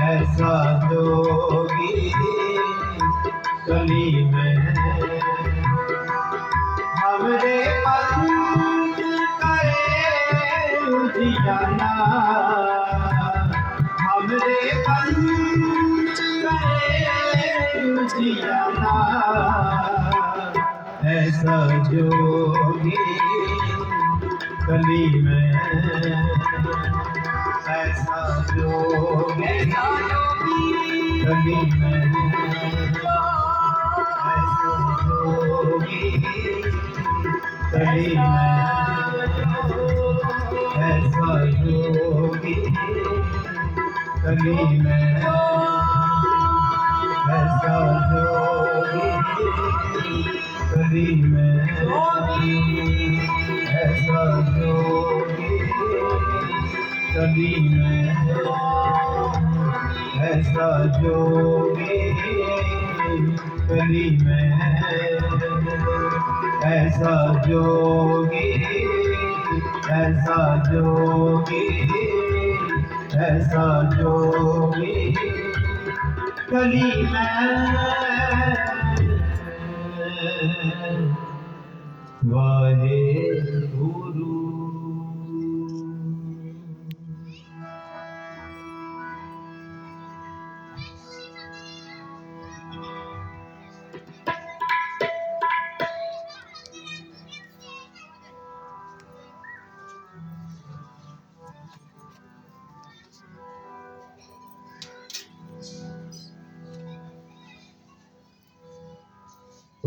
ऐसा जोगी कली में हमरे पंथ करे उजियाना हमरे पंथ करे उजियाना ऐसा जोगी कली में ऐसा में ऐसा जोगी कली में ऐसा जोगी कली में ऐसा जोगी कली में ऐसा जोगी कली में ऐसा जोगी कली में ऐसा जोगी ऐसा जोगी ऐसा जोगी कली में वाहे गुरु।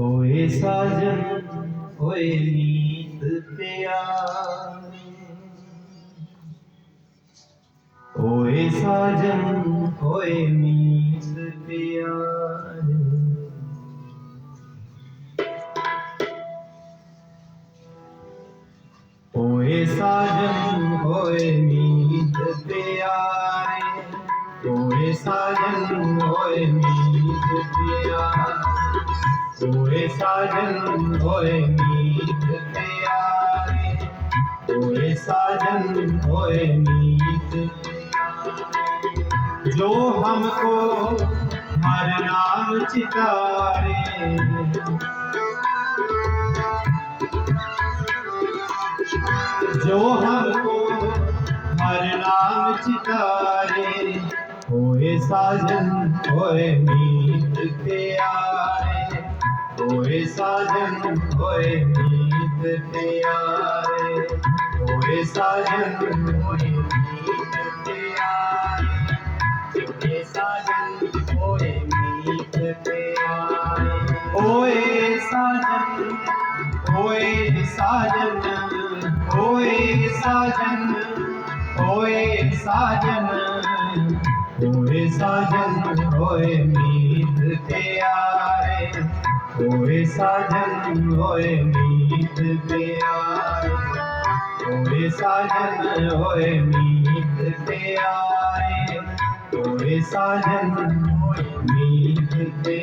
होए साजन होए नीत प्यार होए साजन होए नीत प्यार होए साजन होए नीत प्यारे होए साजन होए नीत प्यारे होए साजन होए मीत प्यारे। होए साजन होए मीत जो हमको हर नाम चितारे। जो हमको हर नाम चितारे। होए साजन होए मीत प्यारे। होए साजन होए मीत प्यारे होए साजन होए मीत प्यारे होए साजन होए प्यारे साजन होए साजन होए साजन होए साजन। होए साजन होए मीत प्यारे होए साजन होए मीत प्यारे। होए साजन होए मीत प्यारे। होए साजन होए मीत प्यारे।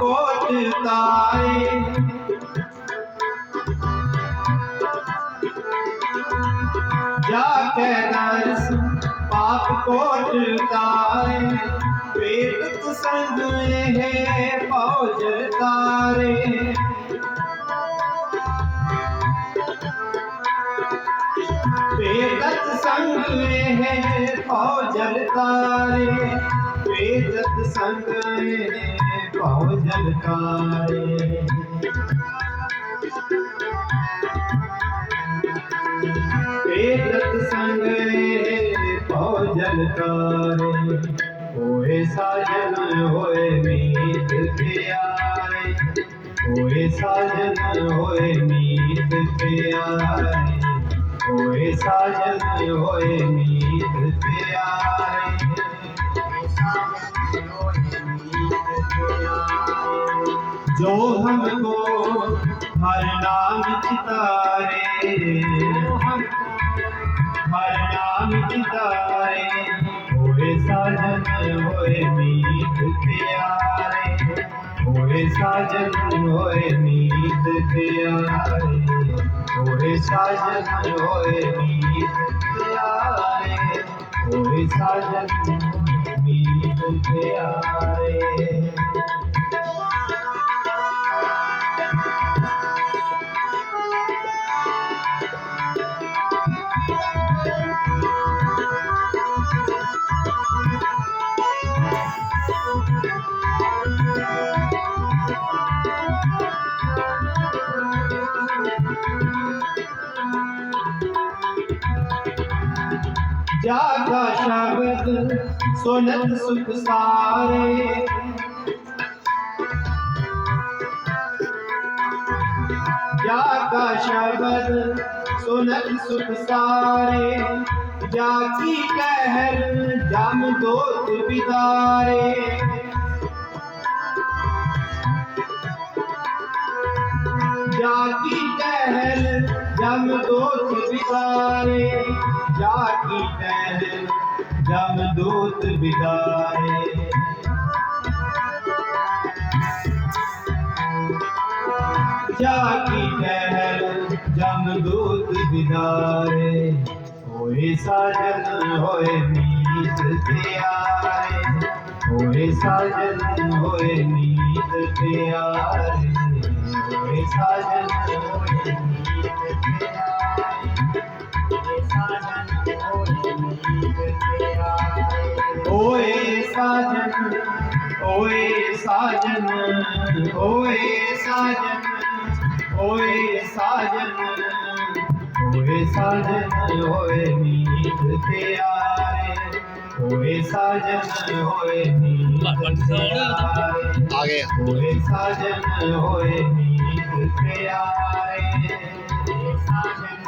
ਕੋਟਤਾਏ ਜਾ ਕੇ ਨਰਸ, ਪਾਪ ਕੋਟਤਾਏ ਪੇਤ ਸੰਗ ਇਹ ਫੌਜ ਤਾਰੇ। ਵੇਦਤ ਸੰਗ ਇਹ ਫੌਜ ਤਾਰੇ। ਵੇਦਤ ਸੰਗ ਇਹ संग है फौजल तारे वेदत संग है फौजल तारे होए साजन होए मीत प्यारे होए साजन होए मीत प्यारे होए साजन होए जो हमको हर नाम चितारे हर नाम चितारे होए साजन होए मीत प्यारे। होए साजन होए मीत प्यारे। होए साजन होए मीत प्यारे। होए साजन मीत प्यारे। जागा शब्द सुनत सुख सारे। जागा शब्द सुनत सुख सारे। जाकी कहर जम दोत बिदारे। जाकी टहल जम दोत बिदारे। ਜਾ ਕੀ ਤੈਨ ਜਮ ਦੂਤ ਵਿਦਾਰੇ ਜਾ ਕੀ ਤੈਨ ਜਮ ਦੂਤ ਵਿਦਾਰੇ ਹੋਏ ਸਾਜਨ, ਹੋਏ ਮੀਤ ਪਿਆਰੇ। ਹੋਏ ਸਾਜਨ, ਹੋਏ ਮੀਤ ਪਿਆਰੇ। ਹੋਏ ਸਾਜਨ, ਹੋਏ ਮੀਤ ਪਿਆਰੇ। ਓਏ ਸਾਜਨ ਓਏ ਸਾਜਨ ਓਏ ਸਾਜਨ ਓਏ ਸਾਜਨ ਓਏ ਸਾਜਨ ਹੋਏ ਮੀਤ ਪਿਆਰੇ ਹੋਏ ਸਾਜਨ ਹੋਏ ਮੀਤ ਪਿਆਰੇ ਆ ਗਏ ਹੋਏ ਸਾਜਨ ਹੋਏ ਮੀਤ ਪਿਆਰੇ ਸਾਜਨ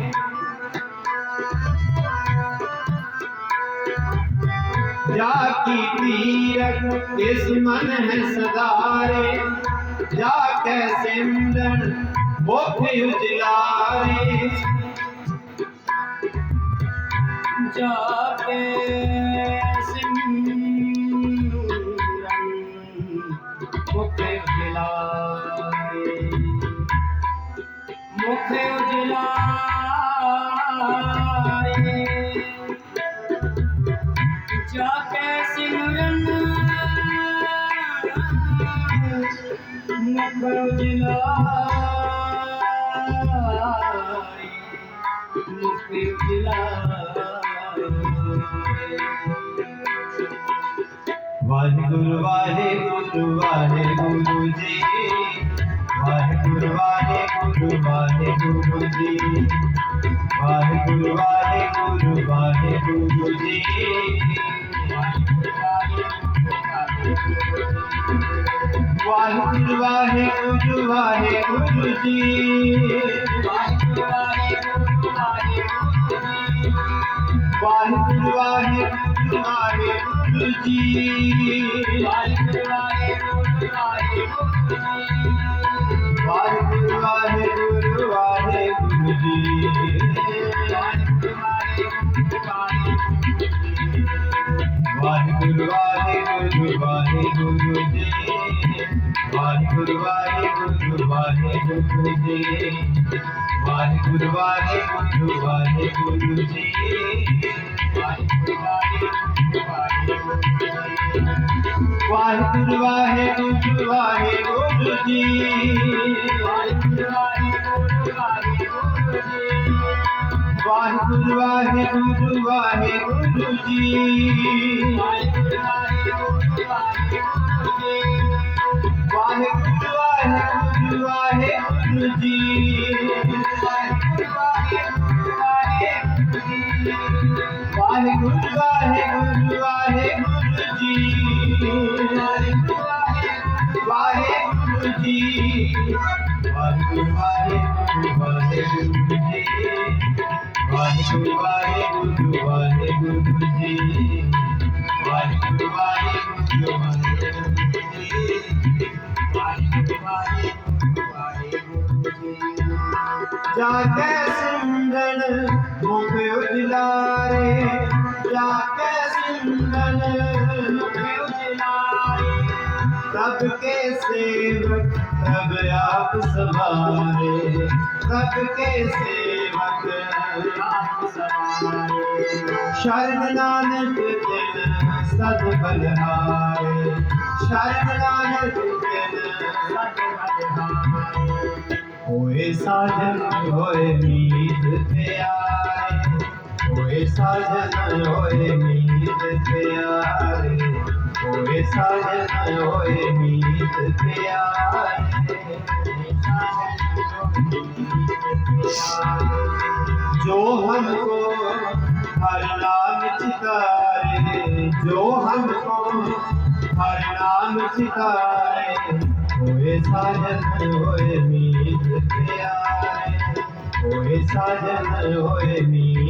तीरथ इस है सदारे जाके सिमरन मुख उजलारे। जाके सिमरन मुख उजलारे। मुख उजलारे। गुरु जी। वाहे गुरु वाहे गुरु वाहे गुरु जी। वाहे वाहे गुरु वाहे गुरु जी। वाहे गुरु वाहे गुरु वाहे गुरु जी। गुरु जी वाहेगुरु वाहेगुरु वाहेगुरु जी वाहेगुरु वाहेगुरु वाहेगुरु जी वाहेगुरु वाहेगुरु वाहेगुरु जी वाहेगुरु वाहेगुरु वाहेगुरु जी Bye. जाके सिमरन मुख उजलारे जाके सिमरन मुख उजलारे रब के सेवक रब आप सवारे रब के सेवक आप सवारे शरण नानक दिल सद बलहारे शरण नानक दिल सद बलहारे होए साजन होए मीत प्यारे होए साजन होए मीत प्यारे होए साजन होए मीत प्यारे जो हमको हर नाम चितारे जो हमको हर नाम चितारे होए साजन होए मीत प्यारे होए साजन होए मीत